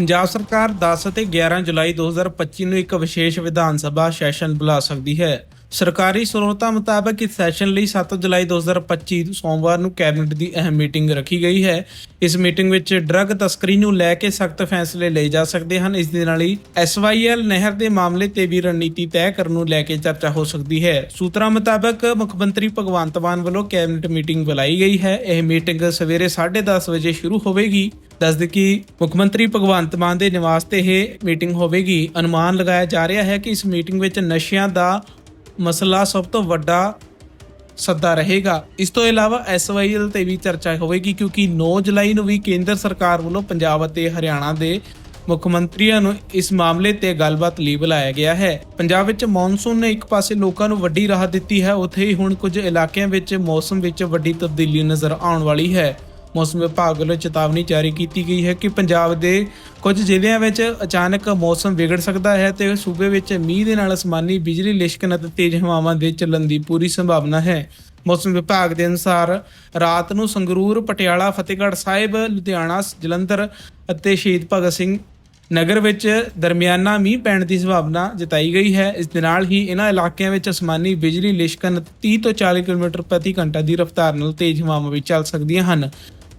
ਪੰਜਾਬ ਸਰਕਾਰ 10 ਅਤੇ 11 ਜੁਲਾਈ 2025 ਨੂੰ ਇੱਕ ਵਿਸ਼ੇਸ਼ ਵਿਧਾਨ ਸਭਾ ਸੈਸ਼ਨ ਬੁਲਾ ਸਕਦੀ ਹੈ। ਸਰਕਾਰੀ ਸਰੋਤਾਂ ਮੁਤਾਬਕ ਇਸ ਸੈਸ਼ਨ ਲਈ 7 ਜੁਲਾਈ 2025 ਨੂੰ ਸੋਮਵਾਰ ਨੂੰ ਕੈਬਨਿਟ ਦੀ ਅਹਿਮ ਮੀਟਿੰਗ ਰੱਖੀ ਗਈ ਹੈ। ਇਸ ਮੀਟਿੰਗ ਵਿੱਚ ਡਰੱਗ ਤਸਕਰੀ ਨੂੰ ਲੈ ਕੇ ਸਖਤ ਫੈਸਲੇ ਲਏ ਜਾ ਸਕਦੇ ਹਨ। ਇਸ ਦੇ ਨਾਲ ਹੀ ਐਸਵਾਈਐਲ ਨਹਿਰ ਦੇ ਮਾਮਲੇ ਤੇ ਵੀ ਰਣਨੀਤੀ ਤੈਅ ਕਰਨ ਨੂੰ ਲੈ ਕੇ ਚਰਚਾ ਹੋ ਸਕਦੀ ਹੈ। ਸੂਤਰਾਂ ਮੁਤਾਬਕ ਮੁੱਖ ਮੰਤਰੀ ਭਗਵੰਤ ਮਾਨ ਵੱਲੋਂ ਕੈਬਨਿਟ ਮੀਟਿੰਗ ਬੁਲਾਈ ਗਈ ਹੈ। ਇਹ ਮੀਟਿੰਗ ਸਵੇਰੇ 10:30 ਵਜੇ ਸ਼ੁਰੂ ਹੋਵੇਗੀ। ਦੱਸਦੇ ਕਿ ਮੁੱਖ ਮੰਤਰੀ ਭਗਵੰਤ ਮਾਨ ਦੇ ਨਿਵਾਸ ਤੇ ਇਹ ਮੀਟਿੰਗ ਹੋਵੇਗੀ। ਅਨੁਮਾਨ ਲਗਾਇਆ ਜਾ ਰਿਹਾ ਹੈ ਕਿ ਇਸ ਮੀਟਿੰਗ ਵਿੱਚ ਨਸ਼ਿਆਂ ਦਾ ਮਸਲਾ ਸਭ ਤੋਂ ਵੱਡਾ ਸੱਦਾ ਰਹੇਗਾ। ਇਸ ਤੋਂ ਇਲਾਵਾ ਐਸਵਾਈਐਲ ਤੇ ਵੀ ਚਰਚਾ ਹੋਵੇਗੀ ਕਿਉਂਕਿ 9 ਜੁਲਾਈ ਨੂੰ ਵੀ ਕੇਂਦਰ ਸਰਕਾਰ ਵੱਲੋਂ ਪੰਜਾਬ ਅਤੇ ਹਰਿਆਣਾ ਦੇ ਮੁੱਖ ਮੰਤਰੀਆਂ ਨੂੰ ਇਸ ਮਾਮਲੇ ਤੇ ਗੱਲਬਾਤ ਲਈ ਬੁਲਾਇਆ ਗਿਆ ਹੈ। ਪੰਜਾਬ ਵਿੱਚ ਮੌਨਸੂਨ ਨੇ ਇੱਕ ਪਾਸੇ ਲੋਕਾਂ ਨੂੰ ਵੱਡੀ ਰਾਹਤ ਦਿੱਤੀ ਹੈ, ਉੱਥੇ ਹੀ ਹੁਣ ਕੁਝ ਇਲਾਕਿਆਂ ਵਿੱਚ ਮੌਸਮ ਵਿੱਚ ਵੱਡੀ ਤਬਦੀਲੀ ਨਜ਼ਰ ਆਉਣ ਵਾਲੀ ਹੈ। ਮੌਸਮ ਵਿਭਾਗ ਵੱਲੋਂ ਚੇਤਾਵਨੀ ਜਾਰੀ ਕੀਤੀ ਗਈ ਹੈ ਕਿ ਪੰਜਾਬ ਦੇ ਕੁਝ ਜ਼ਿਲ੍ਹਿਆਂ ਵਿੱਚ ਅਚਾਨਕ ਮੌਸਮ ਵਿਗੜ ਸਕਦਾ ਹੈ ਤੇ ਸੂਬੇ ਵਿੱਚ ਮੀਂਹ ਦੇ ਨਾਲ ਅਸਮਾਨੀ ਬਿਜਲੀ ਲਿਸ਼ਕਣ ਅਤੇ ਤੇਜ਼ ਹਵਾਵਾਂ ਦੇ ਚੱਲਣ ਦੀ ਪੂਰੀ ਸੰਭਾਵਨਾ ਹੈ। ਮੌਸਮ ਵਿਭਾਗ ਦੇ ਅਨੁਸਾਰ ਰਾਤ ਨੂੰ ਸੰਗਰੂਰ, ਪਟਿਆਲਾ, ਫਤਿਹਗੜ੍ਹ ਸਾਹਿਬ, ਲੁਧਿਆਣਾ, ਜਲੰਧਰ ਅਤੇ ਸ਼ਹੀਦ ਭਗਤ ਸਿੰਘ ਨਗਰ ਵਿੱਚ ਦਰਮਿਆਨਾ ਮੀਂਹ ਪੈਣ ਦੀ ਸੰਭਾਵਨਾ ਜਤਾਈ ਗਈ ਹੈ। ਇਸ ਦੇ ਨਾਲ ਹੀ ਇਹਨਾਂ ਇਲਾਕਿਆਂ ਵਿੱਚ ਅਸਮਾਨੀ ਬਿਜਲੀ ਲਿਸ਼ਕਣ ਅਤੇ 30 ਤੋਂ 40 ਕਿਲੋਮੀਟਰ ਪ੍ਰਤੀ ਘੰਟਾ ਦੀ ਰਫ਼ਤਾਰ ਨਾਲ ਤੇਜ਼ ਹਵਾਵਾਂ ਵੀ ਚੱਲ ਸਕਦੀਆਂ ਹਨ।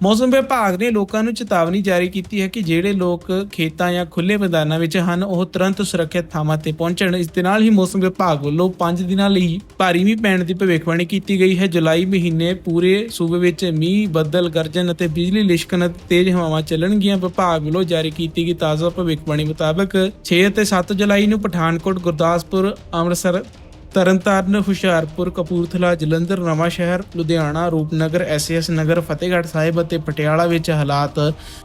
ਮੌਸਮ ਵਿਭਾਗ ਨੇ ਲੋਕਾਂ ਨੂੰ ਚੇਤਾਵਨੀ ਜਾਰੀ ਕੀਤੀ ਹੈ ਕਿ ਜਿਹੜੇ ਲੋਕ ਖੇਤਾਂ ਜਾਂ ਖੁੱਲੇ ਮੈਦਾਨਾਂ ਵਿੱਚ ਹਨ, ਉਹ ਤੁਰੰਤ ਸੁਰੱਖਿਅਤ ਥਾਵਾਂ ਤੇ ਪਹੁੰਚਣ। ਇਸ ਦੇ ਨਾਲ ਹੀ ਮੌਸਮ ਵਿਭਾਗ ਵੱਲੋਂ 5 ਦਿਨਾਂ ਲਈ ਭਾਰੀ ਮੀਂਹ ਪੈਣ ਦੀ ਭਵਿੱਖਬਾਣੀ ਕੀਤੀ ਗਈ ਹੈ। ਜੁਲਾਈ ਮਹੀਨੇ ਪੂਰੇ ਸੂਬੇ ਵਿੱਚ ਮੀਂਹ, ਬੱਦਲ, ਗਰਜਨ ਅਤੇ ਬਿਜਲੀ ਲਿਸ਼ਕਣ ਅਤੇ ਤੇਜ਼ ਹਵਾਵਾਂ ਚੱਲਣਗੀਆਂ ਵਿਭਾਗ ਵੱਲੋਂ ਜਾਰੀ ਕੀਤੀ ਗਈ ਤਾਜ਼ਾ ਭਵਿੱਖਬਾਣੀ ਮੁਤਾਬਕ 6 ਅਤੇ 7 ਜੁਲਾਈ ਨੂੰ ਪਠਾਨਕੋਟ, ਗੁਰਦਾਸਪੁਰ, ਅੰਮ੍ਰਿਤਸਰ ਤਰਨਤਾਰਨ, ਹੁਸ਼ਿਆਰਪੁਰ, ਕਪੂਰਥਲਾ, ਜਲੰਧਰ ਨਵਾਂ ਸ਼ਹਿਰ ਲੁਧਿਆਣਾ, ਰੂਪਨਗਰ ਐਸਐਸ ਨਗਰ, ਫਤਿਹਗੜ੍ਹ ਸਾਹਿਬ ਅਤੇ ਪਟਿਆਲਾ ਵਿੱਚ ਹਾਲਾਤ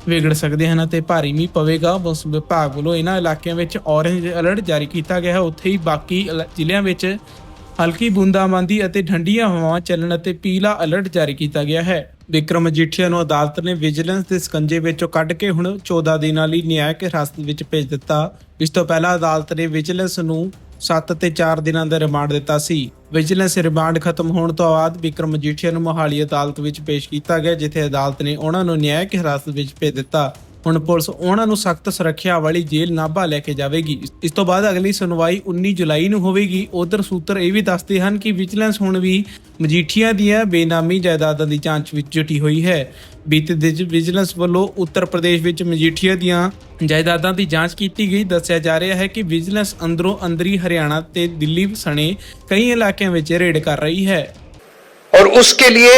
ਵਿਗੜ ਸਕਦੇ ਹਨ ਅਤੇ ਭਾਰੀ ਮੀਂਹ ਪਵੇਗਾ। ਮੌਸਮ ਵਿਭਾਗ ਵੱਲੋਂ ਇਹਨਾਂ ਇਲਾਕਿਆਂ ਵਿੱਚ ਔਰੇਂਜ ਅਲਰਟ ਜਾਰੀ ਕੀਤਾ ਗਿਆ ਹੈ। ਉੱਥੇ ਹੀ ਬਾਕੀ ਜ਼ਿਲ੍ਹਿਆਂ ਵਿੱਚ ਹਲਕੀ ਬੂੰਦਾਬਾਂਦੀ ਅਤੇ ਠੰਡੀਆਂ ਹਵਾਵਾਂ ਚੱਲਣ ਅਤੇ ਪੀਲਾ ਅਲਰਟ ਜਾਰੀ ਕੀਤਾ ਗਿਆ ਹੈ। ਵਿਕਰਮ ਮਜੀਠੀਆ ਨੂੰ ਅਦਾਲਤ ਨੇ ਵਿਜੀਲੈਂਸ ਦੇ ਸਕੰਜੇ ਵਿੱਚੋਂ ਕੱਢ ਕੇ ਹੁਣ 14 ਦਿਨਾਂ ਲਈ ਨਿਆਇਕ ਹਿਰਾਸਤ ਵਿੱਚ ਭੇਜ ਦਿੱਤਾ। ਇਸ ਤੋਂ ਪਹਿਲਾਂ ਅਦਾਲਤ ਨੇ ਵਿਜੀਲੈਂਸ ਨੂੰ 7 ਤੇ 4 ਦਿਨਾਂ ਦਾ ਰਿਮਾਂਡ ਦਿੱਤਾ ਸੀ। ਵਿਜੀਲੈਂਸ ਰਿਮਾਂਡ ਖਤਮ ਹੋਣ ਤੋਂ ਬਾਅਦ ਵਿਕਰਮ ਮਜੀਠੀਆ ਨੂੰ ਮੋਹਾਲੀ ਅਦਾਲਤ ਵਿੱਚ ਪੇਸ਼ ਕੀਤਾ ਗਿਆ, ਜਿੱਥੇ ਅਦਾਲਤ ਨੇ ਉਹਨਾਂ ਨੂੰ ਨਿਆਇਕ ਹਿਰਾਸਤ ਵਿੱਚ ਭੇਜ ਦਿੱਤਾ। ਹੁਣ ਪੁਲਿਸ ਉਹਨਾਂ ਨੂੰ ਸਖਤ ਸੁਰੱਖਿਆ ਵਾਲੀ ਜੇਲ੍ਹ ਨਾਭਾ ਲੈ ਕੇ ਜਾਵੇਗੀ ਇਸ ਤੋਂ ਬਾਅਦ ਅਗਲੀ ਸੁਣਵਾਈ 19 ਜੁਲਾਈ ਨੂੰ ਹੋਵੇਗੀ ਉਧਰ ਸੂਤਰ ਇਹ ਵੀ ਦੱਸਦੇ ਹਨ ਕਿ ਵਿਜੀਲੈਂਸ ਹੁਣ ਵੀ ਮਜੀਠੀਆ ਦੀਆਂ ਬੇਨਾਮੀ ਜਾਇਦਾਦਾਂ ਦੀ ਜਾਂਚ ਵਿੱਚ ਜੁਟੀ ਹੋਈ ਹੈ ਬੀਤੇ ਦਿਨ ਵਿਜੀਲੈਂਸ ਵੱਲੋਂ ਉੱਤਰ ਪ੍ਰਦੇਸ਼ ਵਿੱਚ ਮਜੀਠੀਆ ਦੀਆਂ ਜਾਇਦਾਦਾਂ ਦੀ ਜਾਂਚ ਕੀਤੀ ਗਈ ਦੱਸਿਆ ਜਾ ਰਿਹਾ ਹੈ ਕਿ ਵਿਜੀਲੈਂਸ ਅੰਦਰੋਂ ਅੰਦਰੀ ਹਰਿਆਣਾ ਤੇ ਦਿੱਲੀ ਸਣੇ ਕਈ ਇਲਾਕਿਆਂ ਵਿੱਚ ਰੇਡ ਕਰ ਰਹੀ ਹੈ और उसके लिए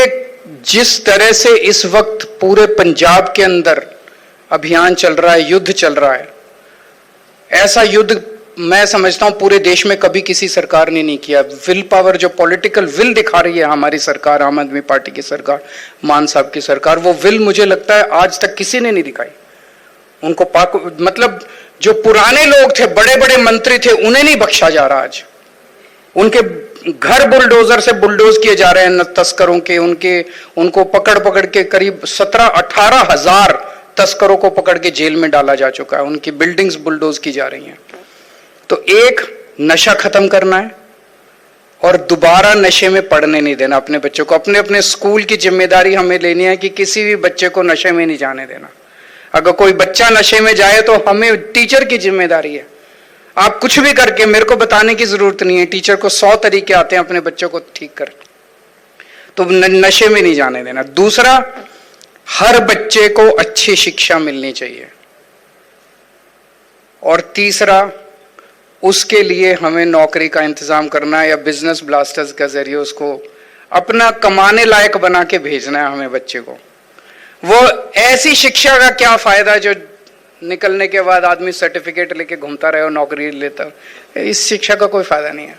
जिस तरह से इस वक्त पूरे पंजाब के अंदर अभियान चल रहा है, युद्ध चल रहा है। ऐसा युद्ध मैं समझता हूँ पूरे देश में कभी किसी सरकार ने नहीं किया। विल पावर जो पॉलिटिकल विल दिखा रही है हमारी सरकार, आम आदमी पार्टी की सरकार, मान साहब की सरकार, वो विल मुझे लगता है आज तक किसी ने नहीं दिखाई। उनको पाक मतलब जो पुराने लोग थे बड़े बड़े मंत्री थे, उन्हें नहीं बख्शा जा रहा आज। उनके घर बुलडोजर से बुलडोज किए जा रहे हैं तस्करों के, उनके, उनको पकड़ पकड़ के करीब सत्रह अठारह हज़ार तस्करों को पकड़ के जेल में डाला जा चुका है, उनकी बिल्डिंग्स बुलडोज की जा रही हैं। तो एक, नशा खत्म करना है और दोबारा नशे में पढ़ने नहीं देना अपने बच्चों को। अपने अपने स्कूल की ज़िम्मेदारी हमें लेनी है कि किसी भी बच्चे को नशे में नहीं जाने देना। अगर कोई बच्चा नशे में जाए तो हमें टीचर की ज़िम्मेदारी है। आप कुछ भी करके, मेरे को बताने की ज़रूरत नहीं है टीचर को सौ तरीके आते हैं अपने बच्चों को ठीक कर तो नशे में नहीं जाने देना। दूसरा हर बच्चे को अच्छी शिक्षा मिलनी चाहिए। और तीसरा, उसके लिए हमें नौकरी का इंतज़ाम करना है या बिज़नेस ब्लास्टर्स के ज़रिए उसको अपना कमाने लायक बना के भेजना है हमें बच्चे को। वो ऐसी शिक्षा का क्या फ़ायदा जो निकलने के बाद आदमी सर्टिफिकेट लेके घूमता रहे और नौकरी लेता इस शिक्षा का कोई फ़ायदा नहीं है।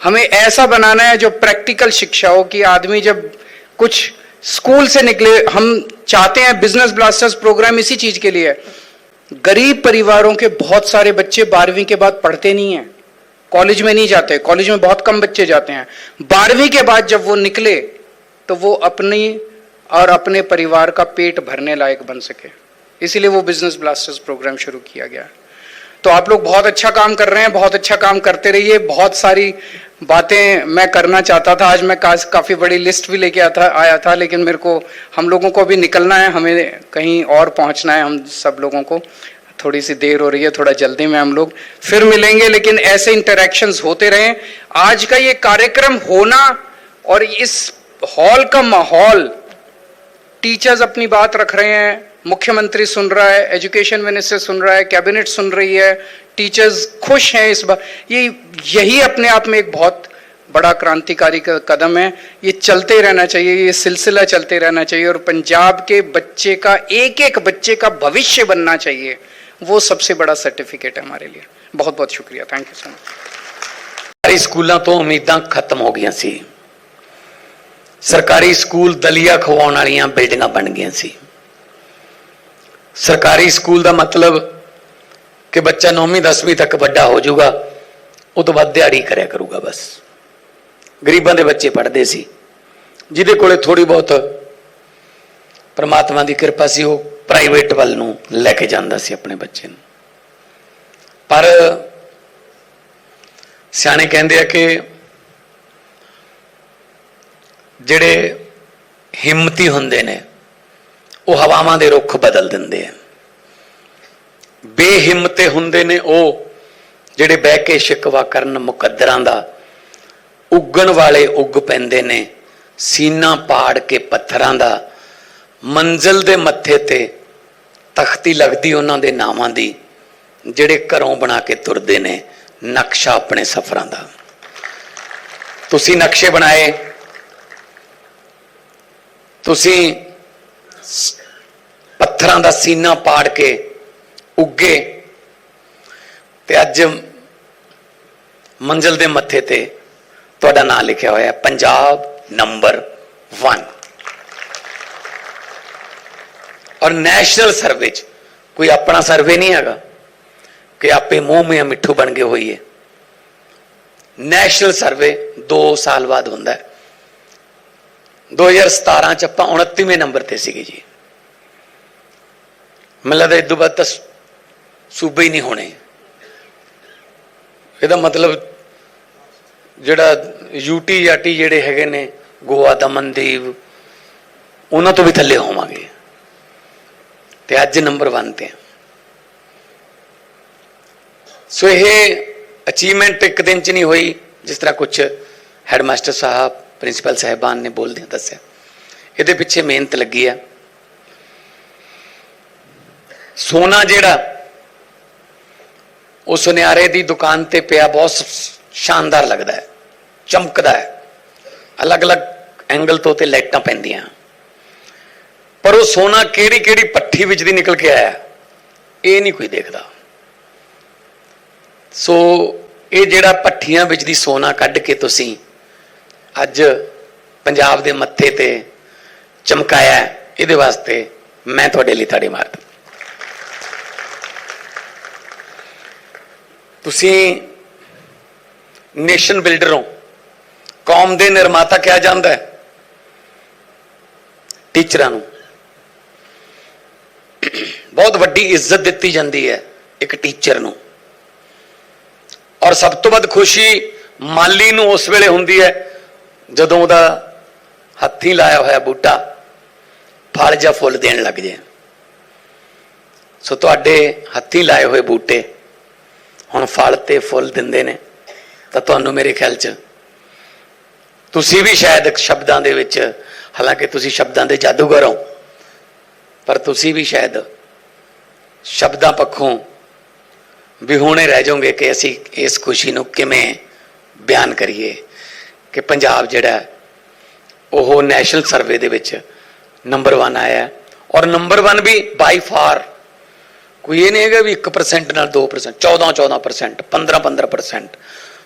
हमें ऐसा बनाना है जो प्रैक्टिकल शिक्षा हो कि आदमी जब कुछ स्कूल से निकले, हम चाहते हैं बिज़नेस ब्लास्टर्स प्रोग्राम इसी चीज़ के लिए। गरीब परिवारों के बहुत सारे बच्चे बारहवीं के बाद पढ़ते नहीं हैं। कॉलेज में नहीं जाते, कॉलेज में बहुत कम बच्चे जाते हैं। बारहवीं के बाद जब वो निकले तो वो अपनी और अपने परिवार का पेट भरने लायक बन सके। इसीलिए वो बिज़नेस ब्लास्टर्स प्रोग्राम शुरू किया गया। है तो आप लोग बहुत अच्छा काम कर रहे हैं, बहुत अच्छा काम करते रहिए। बहुत सारी बातें मैं करना चाहता था। आज मैं काफ़ी बड़ी लिस्ट भी लेके आता, आया था, लेकिन मेरे को, हम लोगों को भी निकलना है, हमें कहीं और पहुँचना है, हम सब लोगों को। थोड़ी सी देर हो रही है, थोड़ा जल्दी में हम लोग फिर मिलेंगे, लेकिन ऐसे इंटरेक्शंस होते रहें। आज का ये कार्यक्रम होना और इस हॉल का माहौल टीचर्स अपनी बात रख रहे हैं मुख्यमंत्री सुन रहा है एजुकेशन मिनिस्टर सुन रहा है कैबिनेट सुन रही है टीचर्स खुश हैं इस बार ये यही अपने आप में एक बहुत बड़ा क्रांतिकारी क- कदम है ये चलते रहना चाहिए ये सिलसिला चलते रहना चाहिए और पंजाब के बच्चे का एक एक बच्चे का भविष्य बनना चाहिए वो सबसे बड़ा सर्टिफिकेट है हमारे लिए बहुत बहुत शुक्रिया थैंक यू सो मच ਸਰਕਾਰੀ ਸਕੂਲਾਂ ਤੋਂ ਉਮੀਦਾਂ ਖਤਮ ਹੋ ਗਈਆਂ ਸੀ ਸਰਕਾਰੀ ਸਕੂਲ ਦਲੀਆ ਖਵਾਉਣ ਵਾਲੀਆਂ ਬਿਲਡਿੰਗਾਂ ਬਣ ਗਈਆਂ ਸੀ ਸਰਕਾਰੀ ਸਕੂਲ ਦਾ ਮਤਲਬ ਕਿ ਬੱਚਾ 9ਵੀਂ 10ਵੀਂ ਤੱਕ ਵੱਡਾ ਹੋ ਜਾਊਗਾ, ਉਹ ਤੋਂ ਬਾਅਦ ਦਿਹਾੜੀ ਕਰਿਆ ਕਰੂਗਾ ਬਸ। ਗਰੀਬਾਂ ਦੇ ਬੱਚੇ ਪੜ੍ਹਦੇ ਸੀ। ਜਿਹਦੇ ਕੋਲੇ ਥੋੜੀ ਬਹੁਤ ਪਰਮਾਤਮਾ ਦੀ ਕਿਰਪਾ ਸੀ, ਉਹ ਪ੍ਰਾਈਵੇਟ ਵੱਲ ਨੂੰ ਲੈ ਕੇ ਜਾਂਦਾ ਸੀ ਆਪਣੇ ਬੱਚੇ ਨੂੰ। ਪਰ ਸਿਆਣੇ ਕਹਿੰਦੇ ਆ ਕਿ ਜਿਹੜੇ ਹਿੰਮਤੀ ਹੁੰਦੇ ਨੇ ਉਹ ਹਵਾਵਾਂ ਦੇ ਰੁੱਖ ਬਦਲ ਦਿੰਦੇ ਆ ਬੇਹਿੰਮਤੇ ਹੁੰਦੇ ਨੇ ਉਹ ਜਿਹੜੇ ਬਹਿ ਕੇ ਸ਼ਿਕਵਾ ਕਰਨ ਮੁਕੱਦਰਾਂ ਦਾ। ਉੱਗਣ ਵਾਲੇ ਉੱਗ ਪੈਂਦੇ ਨੇ, ਸੀਨਾ ਪਾੜ ਕੇ ਪੱਥਰਾਂ ਦਾ। ਮੰਜ਼ਲ ਦੇ ਮੱਥੇ ਤੇ ਤਖਤੀ ਲੱਗਦੀ ਉਹਨਾਂ ਦੇ ਨਾਵਾਂ ਦੀ, ਜਿਹੜੇ ਘਰੋਂ ਬਣਾ ਕੇ ਤੁਰਦੇ ਨੇ ਨਕਸ਼ਾ ਆਪਣੇ ਸਫ਼ਰਾਂ ਦਾ। ਤੁਸੀਂ ਨਕਸ਼ੇ ਬਣਾਏ। ਤੁਸੀਂ ਪੱਥਰਾਂ ਦਾ ਸੀਨਾ ਪਾੜ ਕੇ ਉੱਗੇ ਤੇ ਅੱਜ ਮੰਜ਼ਲ ਦੇ ਮੱਥੇ ਤੇ ਤੁਹਾਡਾ ਨਾਮ ਲਿਖਿਆ ਹੋਇਆ ਪੰਜਾਬ ਨੰਬਰ 1 ਔਰ ਨੈਸ਼ਨਲ ਸਰਵੇ ਚ ਕੋਈ ਆਪਣਾ ਸਰਵੇ ਨਹੀਂ ਹੈਗਾ ਕਿ ਆਪੇ ਮੂੰਹ ਮੇ ਮਿੱਠੂ ਬਣ ਗਏ ਹੋਈਏ। ਨੈਸ਼ਨਲ ਸਰਵੇ 2 ਸਾਲ ਬਾਅਦ ਹੁੰਦਾ ਹੈ। 2017 ਚ ਆਪਾਂ 29ਵੇਂ ਨੰਬਰ ਤੇ ਸੀਗੇ ਜੀ। ਮੈਨੂੰ ਲੱਗਦਾ ਇਦੋਂ ਬਾਅਦ ਤਾਂ ਸੂਬੇ ਹੀ ਨਹੀਂ ਹੋਣੇ। ਇਹਦਾ ਮਤਲਬ ਜਿਹੜਾ ਯੂਟੀ ਯਾਟੀ ਜਿਹੜੇ ਹੈਗੇ ਨੇ, ਗੋਆ ਦਮਨਦੀਪ ਉਹਨਾਂ ਤੋਂ ਵੀ ਥੱਲੇ ਹੋਵਾਂਗੇ। ਤੇ ਅੱਜ ਨੰਬਰ 1 ਤੇ ਸੋ ਇਹ ਅਚੀਵਮੈਂਟ ਇੱਕ ਦਿਨ ਚ ਨਹੀਂ ਹੋਈ, ਜਿਸ ਤਰ੍ਹਾਂ ਕੁਝ ਹੈਡਮਾਸਟਰ ਸਾਹਿਬ ਪ੍ਰਿੰਸੀਪਲ ਸਾਹਿਬਾਨ ਨੇ ਬੋਲਦਿਆਂ ਦੱਸਿਆ। ਇਹਦੇ ਪਿੱਛੇ ਮਿਹਨਤ ਲੱਗੀ ਆ। ਸੋਨਾ ਜਿਹੜਾ ਉਹ ਸੁਨਿਆਰੇ ਦੀ ਦੁਕਾਨ ਤੇ ਪਿਆ ਬਹੁਤ ਸ਼ਾਨਦਾਰ ਲੱਗਦਾ ਹੈ, ਚਮਕਦਾ ਹੈ। ਅਲੱਗ-ਅਲੱਗ ਐਂਗਲ ਤੋਂ ਤੇ ਲਾਈਟਾਂ ਪੈਂਦੀਆਂ। ਪਰ ਉਹ ਸੋਨਾ ਕਿਹੜੀ ਕਿਹੜੀ ਪੱਠੀ ਵਿੱਚ ਦੀ ਨਿਕਲ ਕੇ ਆਇਆ, ਇਹ ਨਹੀਂ ਕੋਈ ਦੇਖਦਾ। ਸੋ ਇਹ ਜਿਹੜਾ ਪੱਠੀਆਂ ਵਿੱਚ ਦੀ ਸੋਨਾ ਕੱਢ ਕੇ ਤੁਸੀਂ ਅੱਜ ਪੰਜਾਬ ਦੇ ਮੱਥੇ ਤੇ ਚਮਕਾਇਆ ਇਹਦੇ ਵਾਸਤੇ ਮੈਂ ਤੁਹਾਡੇ ਲਈ ਤਾੜੀ ਮਾਰਦਾ ਤੁਸੀਂ ਨੇਸ਼ਨ ਬਿਲਡਰ ਹੋ, ਕੌਮ ਦੇ ਨਿਰਮਾਤਾ ਕਿਹਾ ਜਾਂਦਾ ਹੈ, ਟੀਚਰਾਂ ਨੂੰ। ਬਹੁਤ ਵੱਡੀ ਇੱਜ਼ਤ ਦਿੱਤੀ ਜਾਂਦੀ ਹੈ ਇੱਕ ਟੀਚਰ ਨੂੰ। ਔਰ ਸਭ ਤੋਂ ਵੱਧ ਖੁਸ਼ੀ ਮਾਲੀ ਨੂੰ ਉਸ ਵੇਲੇ ਹੁੰਦੀ ਹੈ ਜਦੋਂ ਉਹਦਾ ਹੱਥੀਂ ਲਾਇਆ ਹੋਇਆ ਬੂਟਾ ਫਲ ਜਾਂ ਫੁੱਲ ਦੇਣ ਲੱਗ ਜੇ ਸੋ ਤੁਹਾਡੇ ਹੱਥੀਂ ਲਾਏ ਹੋਏ ਬੂਟੇ ਹੁਣ ਫਲ ਤੇ ਫੁੱਲ ਦਿੰਦੇ ਨੇ। ਤਾਂ ਤੁਹਾਨੂੰ ਮੇਰੇ ਖਿਆਲ 'ਚ ਤੁਸੀਂ ਵੀ ਸ਼ਾਇਦ ਸ਼ਬਦਾਂ ਦੇ ਵਿੱਚ, ਹਾਲਾਂਕਿ ਤੁਸੀਂ ਸ਼ਬਦਾਂ ਦੇ ਜਾਦੂਗਰ ਹੋ, ਪਰ ਤੁਸੀਂ ਵੀ ਸ਼ਾਇਦ ਸ਼ਬਦਾਂ ਪੱਖੋਂ ਵਿਹੂਣੇ ਰਹਿ ਜਾਓਗੇ ਕਿ ਅਸੀਂ ਇਸ ਖੁਸ਼ੀ ਨੂੰ ਕਿਵੇਂ ਬਿਆਨ ਕਰੀਏ। ਕਿ ਪੰਜਾਬ ਜਿਹੜਾ ਉਹ ਨੈਸ਼ਨਲ ਸਰਵੇ ਦੇ ਵਿੱਚ ਨੰਬਰ 1 ਆਇਆ ਔਰ ਨੰਬਰ 1 ਵੀ ਬਾਈ ਫਾਰ ਕੋਈ ਇਹ ਨਹੀਂ ਹੈਗਾ ਵੀ 1% ਨਾਲ 2% 14 14% 15 15%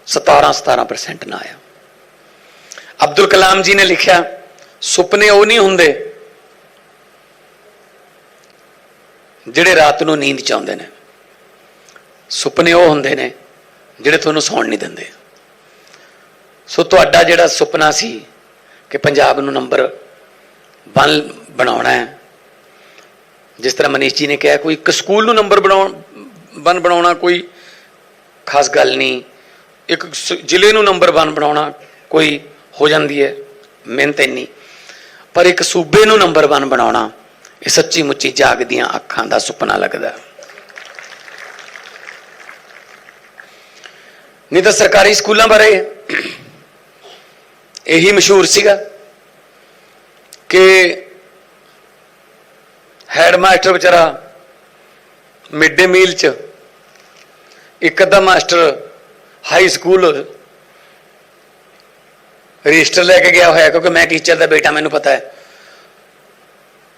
17 17% ਨਾ ਆਇਆ। ਅਬਦੁਲ ਕਲਾਮ ਜੀ ਨੇ ਲਿਖਿਆ, ਸੁਪਨੇ ਉਹ ਨਹੀਂ ਹੁੰਦੇ ਜਿਹੜੇ ਰਾਤ ਨੂੰ ਨੀਂਦ ਚ ਆਉਂਦੇ ਨੇ। ਸੁਪਨੇ ਉਹ ਹੁੰਦੇ ਨੇ ਜਿਹੜੇ ਤੁਹਾਨੂੰ ਸੌਣ ਨਹੀਂ ਦਿੰਦੇ। ਸੋ ਤੁਹਾਡਾ ਜਿਹੜਾ ਸੁਪਨਾ ਸੀ ਕਿ ਪੰਜਾਬ ਨੂੰ ਨੰਬਰ 1 ਬਣਾਉਣਾ ਹੈ, ਜਿਸ ਤਰ੍ਹਾਂ ਮਨੀਸ਼ ਜੀ ਨੇ ਕਿਹਾ, ਕੋਈ ਇੱਕ ਸਕੂਲ ਨੂੰ ਨੰਬਰ ਬਣਾਉਣ 1 ਬਣਾਉਣਾ ਕੋਈ ਖਾਸ ਗੱਲ ਨਹੀਂ। ਇੱਕ ਜ਼ਿਲ੍ਹੇ ਨੂੰ ਨੰਬਰ 1 ਬਣਾਉਣਾ ਕੋਈ ਹੋ ਜਾਂਦੀ ਹੈ, ਮਿਹਨਤ ਇੰਨੀ। ਪਰ ਇੱਕ ਸੂਬੇ ਨੂੰ ਨੰਬਰ 1 ਬਣਾਉਣਾ, ਇਹ ਸੱਚੀ ਮੁੱਚੀ ਜਾਗਦੀਆਂ ਅੱਖਾਂ ਦਾ ਸੁਪਨਾ ਲੱਗਦਾ ਨਹੀਂ ਤਾਂ ਸਰਕਾਰੀ ਸਕੂਲਾਂ ਬਾਰੇ ਇਹੀ ਮਸ਼ਹੂਰ ਸੀਗਾ ਕਿ ਹੈਡ ਮਾਸਟਰ ਵਿਚਾਰਾ ਮਿਡ ਡੇ ਮੀਲ ਚ ਇੱਕ ਅੱਧਾ ਮਾਸਟਰ ਹਾਈ ਸਕੂਲ ਰਜਿਸਟਰ ਲੈ ਕੇ ਗਿਆ ਹੋਇਆ, ਕਿਉਂਕਿ ਮੈਂ ਟੀਚਰ ਦਾ ਬੇਟਾ ਮੈਨੂੰ ਪਤਾ ਹੈ।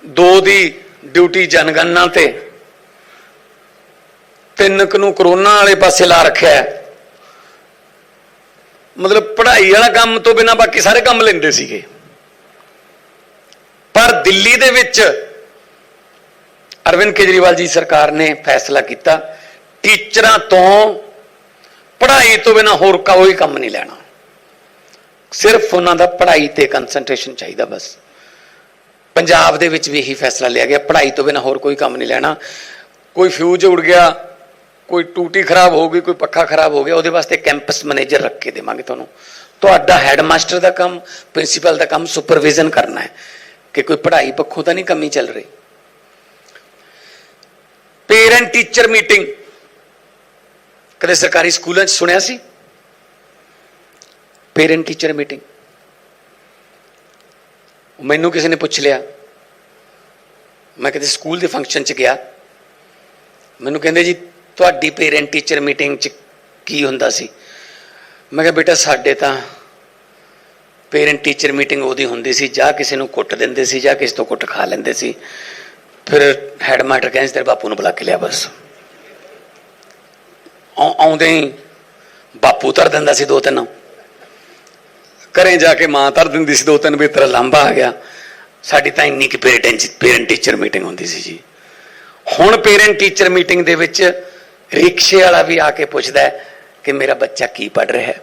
ਦੋ ਦੀ ਡਿਊਟੀ ਜਨਗਣਨਾ ਤੇ ਤਿੰਨ ਕੁ ਨੂੰ ਕਰੋਨਾ ਵਾਲੇ ਪਾਸੇ ਲਾ ਰੱਖਿਆ ਹੈ। ਮਤਲਬ ਪੜ੍ਹਾਈ ਵਾਲਾ ਕੰਮ ਤੋਂ ਬਿਨਾ ਬਾਕੀ ਸਾਰੇ ਕੰਮ ਲੈਂਦੇ ਸੀਗੇ। ਪਰ ਦਿੱਲੀ ਦੇ ਵਿੱਚ ਅਰਵਿੰਦ ਕੇਜਰੀਵਾਲ ਜੀ ਸਰਕਾਰ ਨੇ ਫੈਸਲਾ ਕੀਤਾ, ਟੀਚਰਾਂ ਤੋਂ ਪੜ੍ਹਾਈ ਤੋਂ ਬਿਨਾ ਹੋਰ ਕੋਈ ਕੰਮ ਨਹੀਂ ਲੈਣਾ। ਸਿਰਫ ਉਹਨਾਂ ਦਾ ਪੜ੍ਹਾਈ ਤੇ ਕਨਸੈਂਟਰੇਸ਼ਨ ਚਾਹੀਦਾ ਬਸ। ਪੰਜਾਬ ਦੇ ਵਿੱਚ ਵੀ ਇਹੀ ਫੈਸਲਾ ਲਿਆ ਗਿਆ, ਪੜ੍ਹਾਈ ਤੋਂ ਬਿਨਾ ਹੋਰ ਕੋਈ ਕੰਮ ਨਹੀਂ ਲੈਣਾ। ਕੋਈ ਫਿਊਜ਼ ਉੜ ਗਿਆ ਕੋਈ ਟੂਟੀ ਖਰਾਬ ਹੋ ਗਈ ਕੋਈ ਪੱਖਾ ਖਰਾਬ ਹੋ ਗਿਆ, ਉਹਦੇ ਵਾਸਤੇ ਕੈਂਪਸ ਮੈਨੇਜਰ ਰੱਖ ਕੇ ਦੇਵਾਂਗੇ ਤੁਹਾਨੂੰ। ਤੁਹਾਡਾ ਹੈਡਮਾਸਟਰ ਦਾ ਕੰਮ, ਪ੍ਰਿੰਸੀਪਲ ਦਾ ਕੰਮ, ਸੁਪਰਵਿਜ਼ਨ ਕਰਨਾ ਹੈ ਕਿ ਕੋਈ ਪੜ੍ਹਾਈ ਪੱਖੋਂ ਤਾਂ ਨਹੀਂ ਕਮੀ ਚੱਲ ਰਹੀ। ਪੇਰੈਂਟ ਟੀਚਰ ਮੀਟਿੰਗ ਕਦੇ ਸਰਕਾਰੀ ਸਕੂਲਾਂ 'ਚ ਸੁਣਿਆ ਸੀ? ਪੇਰੈਂਟ ਟੀਚਰ ਮੀਟਿੰਗ ਮੈਨੂੰ ਕਿਸੇ ਨੇ ਪੁੱਛ ਲਿਆ। ਮੈਂ ਕਿਤੇ ਸਕੂਲ ਦੇ ਫੰਕਸ਼ਨ 'ਚ ਗਿਆ। ਮੈਨੂੰ ਕਹਿੰਦੇ ਜੀ ਤੁਹਾਡੀ ਪੇਰੈਂਟ ਟੀਚਰ ਮੀਟਿੰਗ 'ਚ ਕੀ ਹੁੰਦਾ ਸੀ? ਮੈਂ ਕਿਹਾ ਬੇਟਾ ਸਾਡੇ ਤਾਂ ਪੇਰੈਂਟ ਟੀਚਰ ਮੀਟਿੰਗ ਉਹਦੀ ਹੁੰਦੀ ਸੀ ਜਾਂ ਕਿਸੇ ਨੂੰ ਕੁੱਟ ਦਿੰਦੇ ਸੀ ਜਾਂ ਕਿਸੇ ਤੋਂ ਕੁੱਟ ਖਾ ਲੈਂਦੇ ਸੀ। ਫਿਰ ਹੈਡ ਮਾਸਟਰ ਕਹਿੰਦੇ ਸੀ, ਤੇਰੇ ਬਾਪੂ ਨੂੰ ਬੁਲਾ ਕੇ ਲਿਆ ਬਸ। ਆਉ- ਆਉਂਦੇ ਹੀ ਬਾਪੂ ਧਰ ਦਿੰਦਾ ਸੀ ਦੋ ਤਿੰਨ। ਘਰੇ ਜਾ ਕੇ ਮਾਂ ਧਰ ਦਿੰਦੀ ਸੀ ਦੋ ਤਿੰਨ ਵੀ ਤੇਰਾ ਲਾਂਬਾ ਆ ਗਿਆ। ਸਾਡੀ ਤਾਂ ਇੰਨੀ ਕਿ ਪੇਰੈਂਟ ਪੇਰੈਂਟ ਟੀਚਰ ਮੀਟਿੰਗ ਹੁੰਦੀ ਸੀ ਜੀ। ਹੁਣ ਪੇਰੈਂਟ ਟੀਚਰ ਮੀਟਿੰਗ ਦੇ ਵਿੱਚ ਰਿਕਸ਼ੇ ਵਾਲਾ ਵੀ ਆ ਕੇ ਪੁੱਛਦਾ ਕਿ ਮੇਰਾ ਬੱਚਾ ਕੀ ਪੜ ਰਿਹਾ ਹੈ।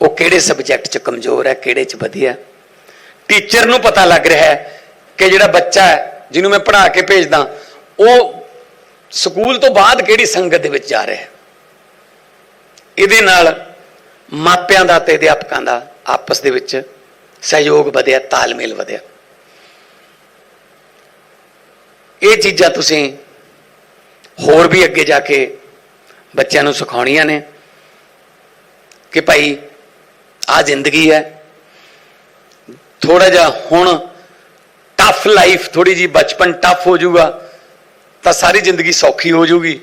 ਉਹ ਕਿਹੜੇ ਸਬਜੈਕਟ 'ਚ ਕਮਜ਼ੋਰ ਹੈ, ਕਿਹੜੇ 'ਚ ਵਧੀਆ ਟੀਚਰ ਨੂੰ ਪਤਾ ਲੱਗ ਰਿਹਾ ਹੈ ਕਿ ਜਿਹੜਾ ਬੱਚਾ ਹੈ, ਜਿਹਨੂੰ ਮੈਂ ਪੜ੍ਹਾ ਕੇ ਭੇਜਦਾ, ਉਹ ਸਕੂਲ ਤੋਂ ਬਾਅਦ ਕਿਹੜੀ ਸੰਗਤ ਦੇ ਵਿੱਚ ਜਾ ਰਿਹਾ ਹੈ। ਇਹਦੇ ਨਾਲ ਮਾਪਿਆਂ ਦਾ ਤੇ ਅਧਿਆਪਕਾਂ ਦਾ ਆਪਸ ਦੇ ਵਿੱਚ ਸਹਿਯੋਗ ਵਧਿਆ, ਤਾਲਮੇਲ ਵਧਿਆ। ਇਹ ਚੀਜ਼ਾਂ ਤੁਸੀਂ ਹੋਰ ਵੀ ਅੱਗੇ ਜਾ ਕੇ ਬੱਚਿਆਂ ਨੂੰ ਸਿਖਾਉਣੀਆਂ ਨੇ ਕਿ ਭਾਈ ਆ ਜ਼ਿੰਦਗੀ ਹੈ। ਥੋੜਾ ਜਿਹਾ ਹੁਣ ਟਫ ਲਾਈਫ ਥੋੜੀ ਜੀ ਬਚਪਨ ਟਫ ਹੋ ਜਾਊਗਾ, ਤਾਂ ਸਾਰੀ ਜ਼ਿੰਦਗੀ ਸੌਖੀ ਹੋ ਜਾਊਗੀ।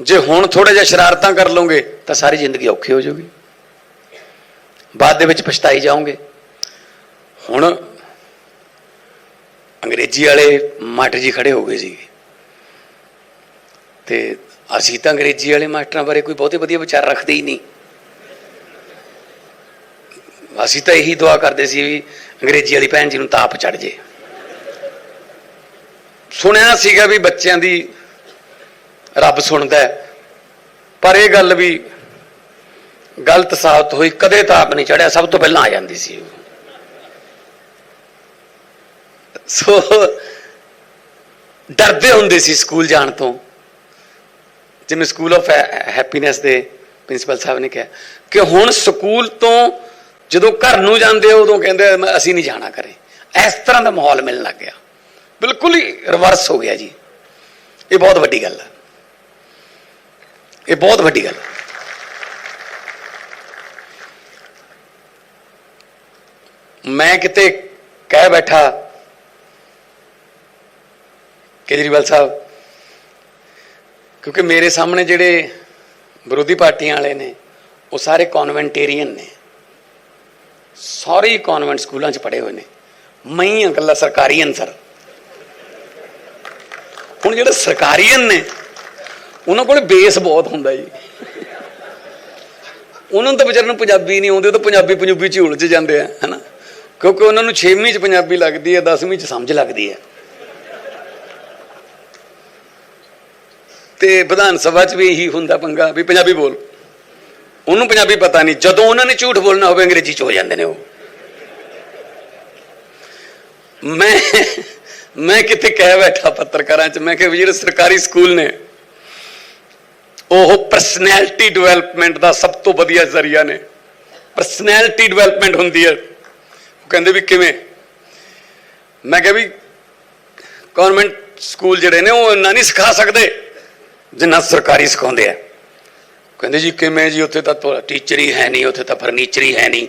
ਜੇ ਹੁਣ ਥੋੜਾ ਜਿਹਾ ਸ਼ਰਾਰਤਾਂ ਕਰ ਲਓਗੇ, ਤਾਂ ਸਾਰੀ ਜ਼ਿੰਦਗੀ ਔਖੀ ਹੋ ਜਾਊਗੀ। ਬਾਅਦ ਦੇ ਵਿੱਚ ਪਛਤਾਈ ਜਾਓਗੇ। ਹੁਣ ਅੰਗਰੇਜ਼ੀ ਵਾਲੇ ਮੱਟ ਜੀ ਖੜੇ ਹੋ ਗਏ ਸੀਗੇ। ਤੇ ਅਸੀਂ ਤਾਂ ਅੰਗਰੇਜ਼ੀ ਵਾਲੇ ਮਾਸਟਰਾਂ ਬਾਰੇ ਕੋਈ ਬਹੁਤੇ ਵਧੀਆ ਵਿਚਾਰ ਰੱਖਦੇ ਹੀ ਨਹੀਂ। ਅਸੀਂ ਤਾਂ ਇਹੀ ਦੁਆ ਕਰਦੇ ਸੀ ਵੀ ਅੰਗਰੇਜ਼ੀ ਵਾਲੀ ਭੈਣ ਜੀ ਨੂੰ ਤਾਪ ਚੜ ਜੇ। ਸੁਣਿਆ ਸੀਗਾ ਵੀ ਬੱਚਿਆਂ ਦੀ ਰੱਬ ਸੁਣਦਾ ਹੈ, ਪਰ ਇਹ ਗੱਲ ਵੀ ਗਲਤ ਸਾਬਤ ਹੋਈ, ਕਦੇ ਤਾਪ ਨਹੀਂ ਚੜਿਆ ਸਭ ਤੋਂ ਪਹਿਲਾਂ ਆ ਜਾਂਦੀ ਸੀ ਉਹ। ਸੋ, ਡਰਦੇ ਹੁੰਦੇ ਸੀ ਸਕੂਲ ਜਾਣ ਤੋਂ। ਜਿਵੇਂ ਸਕੂਲ ਆਫ ਹੈਪੀਨੈਸ ਦੇ ਪ੍ਰਿੰਸੀਪਲ ਸਾਹਿਬ ਨੇ ਕਿਹਾ, ਕਿ ਹੁਣ ਸਕੂਲ ਤੋਂ ਜਦੋਂ ਘਰ ਨੂੰ ਜਾਂਦੇ ਹੋ, ਉਦੋਂ ਕਹਿੰਦੇ ਅਸੀਂ ਨਹੀਂ ਜਾਣਾ ਕਰੇ ਇਸ ਤਰ੍ਹਾਂ ਦਾ ਮਾਹੌਲ ਮਿਲਣ ਲੱਗ ਗਿਆ। ਬਿਲਕੁਲ ਹੀ ਰਿਵਰਸ ਹੋ ਗਿਆ ਜੀ। ਇਹ ਬਹੁਤ ਵੱਡੀ ਗੱਲ ਹੈ ਇਹ ਬਹੁਤ ਵੱਡੀ ਗੱਲ ਹੈ ਮੈਂ ਕਿਤੇ ਕਹਿ ਬੈਠਾ ਕੇਜਰੀਵਾਲ ਸਾਹਿਬ ਕਿਉਂਕਿ ਮੇਰੇ ਸਾਹਮਣੇ ਜਿਹੜੇ ਵਿਰੋਧੀ ਪਾਰਟੀਆਂ ਵਾਲੇ ਨੇ, ਉਹ ਸਾਰੇ ਕਨਵੈਂਟੇਰੀਅਨ ਨੇ। ਸਾਰੇ ਕਨਵੈਂਟ ਸਕੂਲਾਂ 'ਚ ਪੜ੍ਹੇ ਹੋਏ ਨੇ। ਮੈਂ ਹੀ ਇਕੱਲਾ ਸਰਕਾਰੀਅਨ, ਸਰ। ਹੁਣ ਜਿਹੜੇ ਸਰਕਾਰੀਅਨ ਨੇ, ਉਹਨਾਂ ਕੋਲ ਬੇਸ ਬਹੁਤ ਹੁੰਦਾ ਜੀ। ਉਹਨਾਂ ਨੂੰ ਤਾਂ ਵਿਚਾਰਿਆਂ ਨੂੰ ਪੰਜਾਬੀ ਨਹੀਂ ਆਉਂਦੀ, ਉਹ ਤਾਂ ਪੰਜਾਬੀ ਪੰਜੂਬੀ ਚ ਉਲਝ ਜਾਂਦੇ ਆ, ਹੈਨਾ। ਕਿਉਂਕਿ ਉਹਨਾਂ ਨੂੰ 6ਵੀਂ ਚ ਪੰਜਾਬੀ ਲੱਗਦੀ ਹੈ 10ਵੀਂ ਚ ਸਮਝ ਲੱਗਦੀ ਹੈ। ਤੇ ਵਿਧਾਨ ਸਭਾ ਚ ਵੀ ਇਹੀ ਹੁੰਦਾ ਪੰਗਾ, ਵੀ ਪੰਜਾਬੀ ਬੋਲ। ਉਹਨੂੰ ਪੰਜਾਬੀ ਪਤਾ ਨਹੀਂ, ਜਦੋਂ ਉਹਨਾਂ ਨੇ ਝੂਠ ਬੋਲਣਾ ਹੋਵੇ, ਅੰਗਰੇਜ਼ੀ ਚ ਹੋ ਜਾਂਦੇ ਨੇ ਉਹ। ਮੈਂ ਮੈਂ ਕਿਤੇ ਕਹਿ ਬੈਠਾ ਪੱਤਰਕਾਰਾਂ ਚ, ਮੈਂ ਕਿਹਾ ਵੀ ਜਿਹੜੇ ਸਰਕਾਰੀ ਸਕੂਲ ਨੇ, ਉਹ ਪਰਸਨੈਲਿਟੀ ਡਿਵੈਲਪਮੈਂਟ ਦਾ ਸਭ ਤੋਂ ਵਧੀਆ ਜ਼ਰੀਆ ਨੇ। ਪਰਸਨੈਲਿਟੀ ਡਿਵੈਲਪਮੈਂਟ ਹੁੰਦੀ ਹੈ। ਉਹ ਕਹਿੰਦੇ ਵੀ ਕਿਵੇਂ? ਮੈਂ ਕਿਹਾ ਵੀ ਗਵਰਨਮੈਂਟ ਸਕੂਲ ਜਿਹੜੇ ਨੇ, ਉਹ ਇੰਨਾ ਨਹੀਂ ਸਿਖਾ ਸਕਦੇ। ਜਿੰਨਾ ਸਰਕਾਰੀ ਸਿਖਾਉਂਦੇ ਆ। ਕਹਿੰਦੇ ਜੀ, ਕਿਵੇਂ ਜੀ, ਉੱਥੇ ਤਾਂ ਟੀਚਰ ਹੀ ਹੈ ਨਹੀਂ, ਉੱਥੇ ਤਾਂ ਫਰਨੀਚਰ ਹੀ ਹੈ ਨਹੀਂ,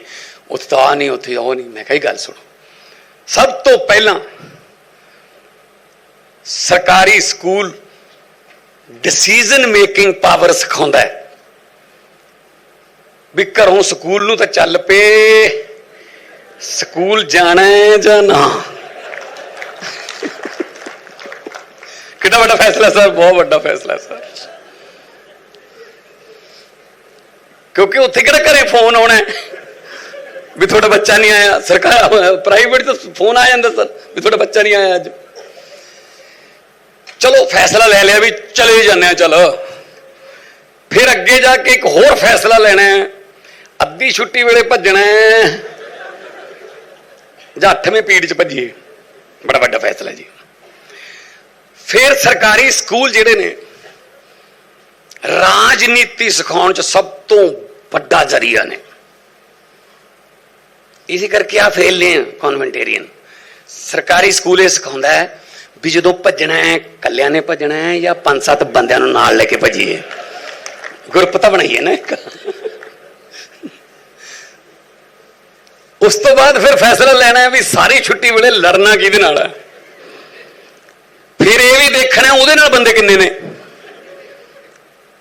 ਉੱਥੇ ਤਾਂ ਆ ਨਹੀਂ, ਉੱਥੇ ਉਹ ਨਹੀਂ। ਮੈਂ ਕਿਹਾ ਇਹ ਗੱਲ ਸੁਣੋ। ਸਭ ਤੋਂ ਪਹਿਲਾਂ ਸਰਕਾਰੀ ਸਕੂਲ ਡਿਸੀਜਨ ਮੇਕਿੰਗ ਪਾਵਰ ਸਿਖਾਉਂਦਾ ਹੈ। ਵੀ ਘਰੋਂ ਸਕੂਲ ਨੂੰ ਤਾਂ ਚੱਲ ਪਏ, ਸਕੂਲ ਜਾਣਾ ਜਾਂ ਨਾ। ਕਿੰਨਾ ਵੱਡਾ ਫੈਸਲਾ ਸਰ, ਬਹੁਤ ਵੱਡਾ ਫੈਸਲਾ ਸਰ। ਕਿਉਂਕਿ ਉੱਥੇ ਕਿਹੜਾ ਘਰੇ ਫੋਨ ਆਉਣਾ ਵੀ ਤੁਹਾਡਾ ਬੱਚਾ ਨਹੀਂ ਆਇਆ। ਸਰਕਾਰ ਪ੍ਰਾਈਵੇਟ ਤੋਂ ਫੋਨ ਆ ਜਾਂਦਾ ਸਰ, ਵੀ ਤੁਹਾਡਾ ਬੱਚਾ ਨਹੀਂ ਆਇਆ ਅੱਜ। ਚਲੋ, ਫੈਸਲਾ ਲੈ ਲਿਆ ਵੀ ਚਲੇ ਜਾਂਦੇ ਆ ਚਲੋ। ਫਿਰ ਅੱਗੇ ਜਾ ਕੇ ਇੱਕ ਹੋਰ ਫੈਸਲਾ ਲੈਣਾ ਹੈ। ਅੱਧੀ ਛੁੱਟੀ ਵੇਲੇ ਭੱਜਣਾ ਹੈ। ਜਾਂ ਅੱਠਵੇਂ ਪੀੜ ਚ ਭੱਜੀਏ। ਬੜਾ ਵੱਡਾ ਫੈਸਲਾ ਜੀ। ਫਿਰ ਸਰਕਾਰੀ ਸਕੂਲ ਜਿਹੜੇ ਨੇ, ਰਾਜਨੀਤੀ ਸਿਖਾਉਣ ਚ ਸਭ ਤੋਂ ਵੱਡਾ ਜ਼ਰੀਆ ਨੇ। ਇਸੇ ਕਰਕੇ ਆ ਫੇਲ ਆ ਕਨਵੈਂਟੇਰੀਅਨ ਸਰਕਾਰੀ ਸਕੂਲ ਇਹ ਸਿਖਾਉਂਦਾ ਹੈ ਵੀ ਜਦੋਂ ਭੱਜਣਾ ਹੈ ਕੱਲਿਆਂ ਨੇ ਭੱਜਣਾ ਹੈ ਜਾਂ ਪੰਜ ਸੱਤ ਬੰਦਿਆਂ ਨੂੰ ਨਾਲ ਲੈ ਕੇ ਭੱਜੀਏ। ਗਰੁੱਪ ਤਾਂ ਬਣਾਈਏ ਨਾ ਇੱਕ। ਉਸ ਤੋਂ ਬਾਅਦ ਫਿਰ ਫੈਸਲਾ ਲੈਣਾ ਹੈ ਵੀ ਸਾਰੀ ਛੁੱਟੀ ਵੇਲੇ ਲੜਨਾ ਕਿਹਦੇ ਨਾਲ ਹੈ? ਦੇਖਣਾ ਉਹਦੇ ਨਾਲ ਬੰਦੇ ਕਿੰਨੇ ਨੇ?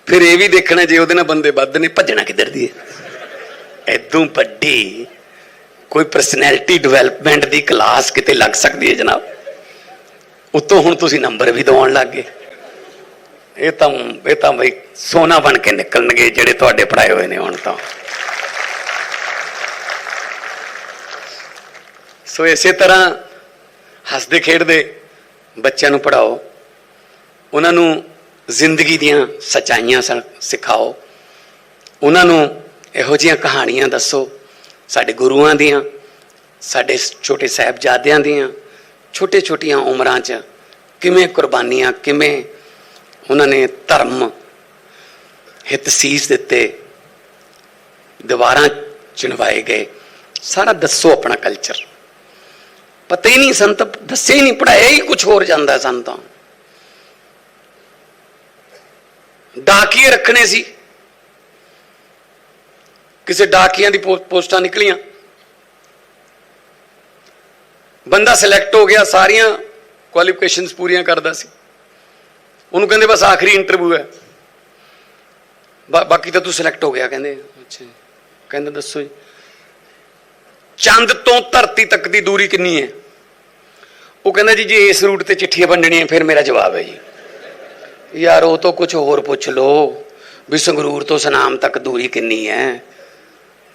ਫਿਰ ਇਹ ਵੀ ਦੇਖਣਾ ਜੇ ਉਹਦੇ ਨਾਲ ਬੰਦੇ ਵੱਧ ਨੇ, ਭੱਜਣਾ ਕਿੱਧਰ ਦੀ ਹੈ? ਐਦੋਂ ਵੱਡੀ ਕੋਈ ਪਰਸਨੈਲਿਟੀ ਡਿਵੈਲਪਮੈਂਟ ਦੀ ਕਲਾਸ ਕਿਤੇ ਲੱਗ ਸਕਦੀ ਹੈ, ਜਨਾਬ? ਉਤੋਂ ਹੁਣ ਤੁਸੀਂ ਨੰਬਰ ਵੀ ਦਵਾਉਣ ਲੱਗ ਗਏ। ਇਹ ਤਾਂ ਇਹ ਤਾਂ ਬਈ ਸੋਨਾ ਬਣ ਕੇ ਨਿਕਲਣਗੇ ਜਿਹੜੇ ਤੁਹਾਡੇ ਪੜਾਏ ਹੋਏ ਨੇ ਹੁਣ ਤਾਂ। ਸੋ ਇਸੇ ਤਰ੍ਹਾਂ ਹੱਸਦੇ ਖੇਡਦੇ ਬੱਚਿਆਂ ਨੂੰ ਪੜਾਓ ਉਹਨਾਂ ਨੂੰ ਜ਼ਿੰਦਗੀ ਦੀਆਂ ਸਚਾਈਆਂ ਸਿਖਾਓ। ਉਹਨਾਂ ਨੂੰ ਇਹੋ ਜਿਹੀਆਂ ਕਹਾਣੀਆਂ ਦੱਸੋ, ਸਾਡੇ ਗੁਰੂਆਂ ਦੀਆਂ, ਸਾਡੇ ਛੋਟੇ ਸਾਹਿਬਜ਼ਾਦਿਆਂ ਦੀਆਂ ਛੋਟੇ ਛੋਟੀਆਂ ਉਮਰਾਂ 'ਚ ਕਿਵੇਂ ਕੁਰਬਾਨੀਆਂ, ਕਿਵੇਂ ਉਹਨਾਂ ਨੇ ਧਰਮ ਹਿੱਤ ਸੀਸ ਦਿੱਤੇ, ਦੀਵਾਰਾਂ ਚਿਣਵਾਏ ਗਏ। ਸਾਰਾ ਦੱਸੋ ਆਪਣਾ ਕਲਚਰ ਪਤਾ ਹੀ ਨਹੀਂ, ਸੰਤ ਦੱਸੇ ਹੀ ਨਹੀਂ ਪੜਾਇਆ ਹੀ ਕੁਝ ਹੋਰ ਜਾਂਦਾ ਸਨ ਤਾਂ ਡਾਕੀਏ ਰੱਖਣੇ ਸੀ। ਕਿਸੇ ਡਾਕੀਆਂ ਦੀ ਪੋਸਟਾਂ ਨਿਕਲੀਆਂ। ਬੰਦਾ ਸਿਲੈਕਟ ਹੋ ਗਿਆ ਸਾਰੀਆਂ ਕੁਆਲੀਫਿਕੇਸ਼ਨਸ ਪੂਰੀਆਂ ਕਰਦਾ ਸੀ। ਉਹਨੂੰ ਕਹਿੰਦੇ ਬਸ ਆਖਰੀ ਇੰਟਰਵਿਊ ਹੈ। ਬਾਕੀ ਤਾਂ ਤੂੰ ਸਿਲੈਕਟ ਹੋ ਗਿਆ ਕਹਿੰਦੇ। ਅੱਛਾ। ਕਹਿੰਦਾ ਦੱਸੋ ਜੀ। ਚੰਦ ਤੋਂ ਧਰਤੀ ਤੱਕ ਦੀ ਦੂਰੀ ਕਿੰਨੀ ਹੈ? ਉਹ ਕਹਿੰਦਾ ਜੀ ਜੇ ਇਸ ਰੂਟ ਤੇ ਚਿੱਠੀਆਂ ਵੰਡਣੀਆਂ ਫਿਰ ਮੇਰਾ ਜਵਾਬ ਹੈ ਜੀ। ਯਾਰ ਉਹ ਤੋਂ ਕੁਝ ਹੋਰ ਪੁੱਛ ਲੋ ਵੀ ਸੰਗਰੂਰ ਤੋਂ ਸਨਾਮ ਤੱਕ ਦੂਰੀ ਕਿੰਨੀ ਹੈ?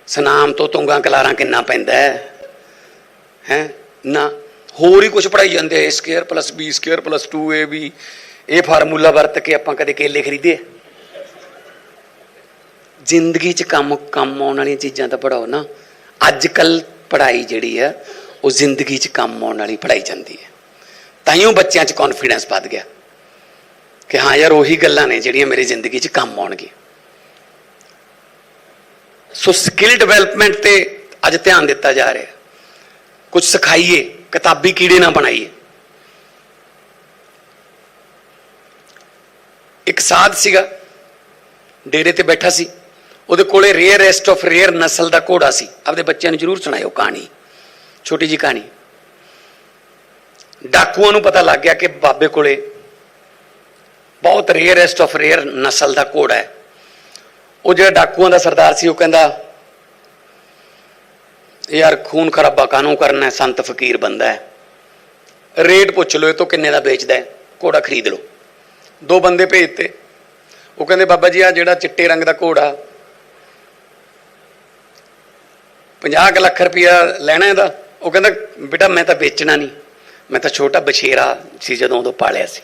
ਸਨਾਮ ਤੋਂ ਤੁੰਗਾ ਕਲਾਰਾਂ ਕਿੰਨਾ ਪੈਂਦਾ ਹੈ? ਹੈ? ਨਾ, ਹੋਰ ਹੀ ਕੁਝ ਪੜਾਈ ਜਾਂਦੇ a square plus b square plus 2ab ਇਹ ਫਾਰਮੂਲਾ ਵਰਤ ਕੇ ਆਪਾਂ ਕਦੇ ਕੇਲੇ ਖਰੀਦੇ ਜ਼ਿੰਦਗੀ 'ਚ ਕੰਮ ਕੰਮ ਆਉਣ ਵਾਲੀਆਂ ਚੀਜ਼ਾਂ ਤਾਂ ਪੜਾਓ ਨਾ। ਅੱਜ ਕੱਲ ਪੜਾਈ ਜਿਹੜੀ ਆ ਉਹ ਜ਼ਿੰਦਗੀ 'ਚ ਕੰਮ ਆਉਣ ਵਾਲੀ ਪੜਾਈ ਜਾਂਦੀ ਹੈ। ਤਾਂ ਹੀ ਉਹ ਬੱਚਿਆਂ 'ਚ ਕੌਨਫੀਡੈਂਸ ਵੱਧ ਗਿਆ। ਕਿ ਹਾਂ ਯਾਰ ਉਹੀ ਗੱਲਾਂ ਨੇ ਜਿਹੜੀਆਂ ਮੇਰੀ ਜ਼ਿੰਦਗੀ 'ਚ ਕੰਮ ਆਉਣਗੀਆਂ ਸੋ ਸਕਿੱਲ ਡਿਵੈਲਪਮੈਂਟ ਤੇ ਅੱਜ ਧਿਆਨ ਦਿੱਤਾ ਜਾ ਰਿਹਾ ਕੁਝ ਸਿਖਾਈਏ ਕਿਤਾਬੀ ਕੀੜੇ ਨਾ ਬਣਾਈਏ ਇੱਕ ਸਾਧ ਸੀਗਾ ਡੇਰੇ ਤੇ ਬੈਠਾ ਸੀ ਉਹਦੇ ਕੋਲੇ ਰੇਅਰੈਸਟ ਆਫ ਰੇਅਰ ਨਸਲ ਦਾ ਘੋੜਾ ਸੀ ਆਪਦੇ ਬੱਚਿਆਂ ਨੂੰ ਜ਼ਰੂਰ ਸੁਣਾਇਓ ਕਹਾਣੀ ਛੋਟੀ ਜੀ ਕਹਾਣੀ ਡਾਕੂਆਂ ਨੂੰ ਪਤਾ ਲੱਗ ਗਿਆ ਕਿ ਬਾਬੇ ਕੋਲੇ ਬਹੁਤ ਰੇਅਰੈਸਟ ਆਫ ਰੇਅਰ ਨਸਲ ਦਾ ਘੋੜਾ ਹੈ। ਉਹ ਜਿਹੜਾ ਡਾਕੂਆਂ ਦਾ ਸਰਦਾਰ ਸੀ, ਉਹ ਕਹਿੰਦਾ, ਯਾਰ, ਖੂਨ ਖਰਾਬਾ ਕਾਹਨੂੰ ਕਰਨਾ ਹੈ? ਸੰਤ ਫਕੀਰ ਬੰਦਾ ਹੈ। ਰੇਟ ਪੁੱਛ ਲਓ, ਇਹ ਤੋਂ ਕਿੰਨੇ ਦਾ ਵੇਚਦਾ ਹੈ? ਘੋੜਾ ਖਰੀਦ ਲਓ। ਦੋ ਬੰਦੇ ਭੇਜਤੇ। ਉਹ ਕਹਿੰਦੇ, ਬਾਬਾ ਜੀ ਆ ਜਿਹੜਾ ਚਿੱਟੇ ਰੰਗ ਦਾ ਘੋੜਾ 50 ਕੁ ਲੱਖ ਰੁਪਇਆ ਲੈਣਾ ਇਹਦਾ? ਉਹ ਕਹਿੰਦਾ, ਬੇਟਾ, ਮੈਂ ਤਾਂ ਵੇਚਣਾ ਨਹੀਂ। ਮੈਂ ਤਾਂ ਛੋਟਾ ਬਛੇਰਾ ਸੀ, ਜਦੋਂ ਉਦੋਂ ਪਾਲਿਆ ਸੀ।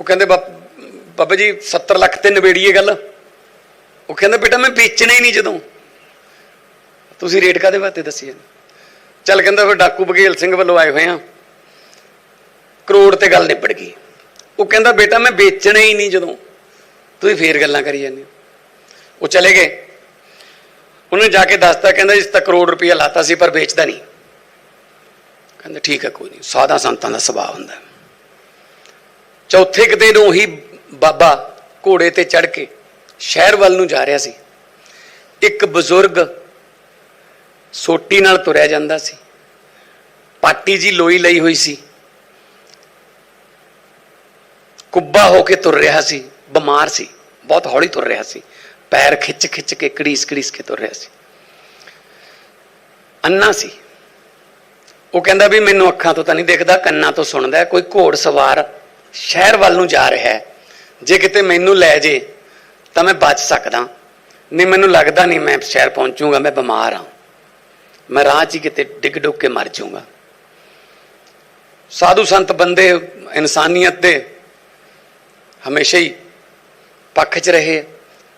ਉਹ ਕਹਿੰਦੇ ਬਾਬ- ਬਾਬਾ ਜੀ 70 ਲੱਖ ਤੇ ਨਿਬੇੜੀਏ ਗੱਲ। ਉਹ ਕਹਿੰਦਾ, ਬੇਟਾ, ਮੈਂ ਵੇਚਣਾ ਹੀ ਨਹੀਂ ਜਦੋਂ। ਤੁਸੀਂ ਰੇਟ ਕਾਦੇ ਵਾਸਤੇ ਦੱਸੀਏ? ਚੱਲ ਕਹਿੰਦਾ, ਫਿਰ ਡਾਕੂ ਬਘੇਲ ਸਿੰਘ ਵੱਲੋਂ ਆਏ ਹੋਏ ਆ। ਕਰੋੜ ਤੇ ਗੱਲ ਨਿਬੜ ਗਈ। ਉਹ ਕਹਿੰਦਾ, ਬੇਟਾ, ਮੈਂ ਵੇਚਣਾ ਹੀ ਨਹੀਂ ਜਦੋਂ। ਤੁਸੀਂ ਫੇਰ ਗੱਲਾਂ ਕਰੀ ਜਾਂਦੇ ਹੋ। ਉਹ ਚਲੇ ਗਏ। ਉਹਨੇ ਜਾ ਕੇ ਦੱਸਤਾ, ਕਹਿੰਦਾ, ਇਸ ਤਾਂ ਕਰੋੜ ਰੁਪਇਆ ਲਾਤਾ ਸੀ, ਪਰ ਵੇਚਦਾ ਨਹੀਂ। ਕਹਿੰਦਾ, ਠੀਕ ਹੈ, ਕੋਈ ਨਹੀਂ। ਸਾਦਾ ਸੰਤਾਂ ਦਾ ਸੁਭਾਅ ਹੁੰਦਾ ਚੌਥੇ ਕੁ ਦਿਨ ਉਹੀ ਬਾਬਾ ਘੋੜੇ ਤੇ ਚੜ ਕੇ ਸ਼ਹਿਰ ਵੱਲ ਨੂੰ ਜਾ ਰਿਹਾ ਸੀ। ਇੱਕ ਬਜ਼ੁਰਗ ਸੋਟੀ ਨਾਲ ਤੁਰਿਆ ਜਾਂਦਾ ਸੀ। ਪਾਟੀ ਜੀ ਲੋਈ ਲਈ ਹੋਈ ਸੀ। ਕੁੱਬਾ ਹੋ ਕੇ ਤੁਰ ਰਿਹਾ ਸੀ, ਬਿਮਾਰ ਸੀ, ਬਹੁਤ ਹੌਲੀ ਤੁਰ ਰਿਹਾ ਸੀ। ਪੈਰ ਖਿੱਚ ਖਿੱਚ ਕੇ ਕੜੀਸ ਕੜੀਸ ਕੇ ਤੁਰ ਰਿਹਾ ਸੀ। ਅੰਨਾ ਸੀ। ਉਹ ਕਹਿੰਦਾ ਵੀ ਮੈਨੂੰ ਅੱਖਾਂ ਤੋਂ ਤਾਂ ਨਹੀਂ ਦਿਖਦਾ, ਕੰਨਾਂ ਤੋਂ ਸੁਣਦਾ, ਕੋਈ ਘੋੜ ਸਵਾਰ ਸ਼ਹਿਰ ਵੱਲ ਨੂੰ ਜਾ ਰਿਹਾ ਹੈ। ਜੇ ਕਿਤੇ ਮੈਨੂੰ ਲੈ ਜੇ, ਤਾਂ ਮੈਂ ਬਚ ਸਕਦਾ। ਨਹੀਂ, ਮੈਨੂੰ ਲੱਗਦਾ ਨਹੀਂ ਮੈਂ ਸ਼ਹਿਰ ਪਹੁੰਚੂਗਾ, ਮੈਂ ਬਿਮਾਰ ਹਾਂ। ਮੈਂ ਰਾਹ 'ਚ ਹੀ ਕਿਤੇ ਡਿੱਗ ਡੁੱਗ ਕੇ ਮਰ ਜਾਊਂਗਾ। ਸਾਧੂ ਸੰਤ ਬੰਦੇ ਇਨਸਾਨੀਅਤ ਦੇ ਹਮੇਸ਼ਾ ਹੀ ਪੱਖ 'ਚ ਰਹੇ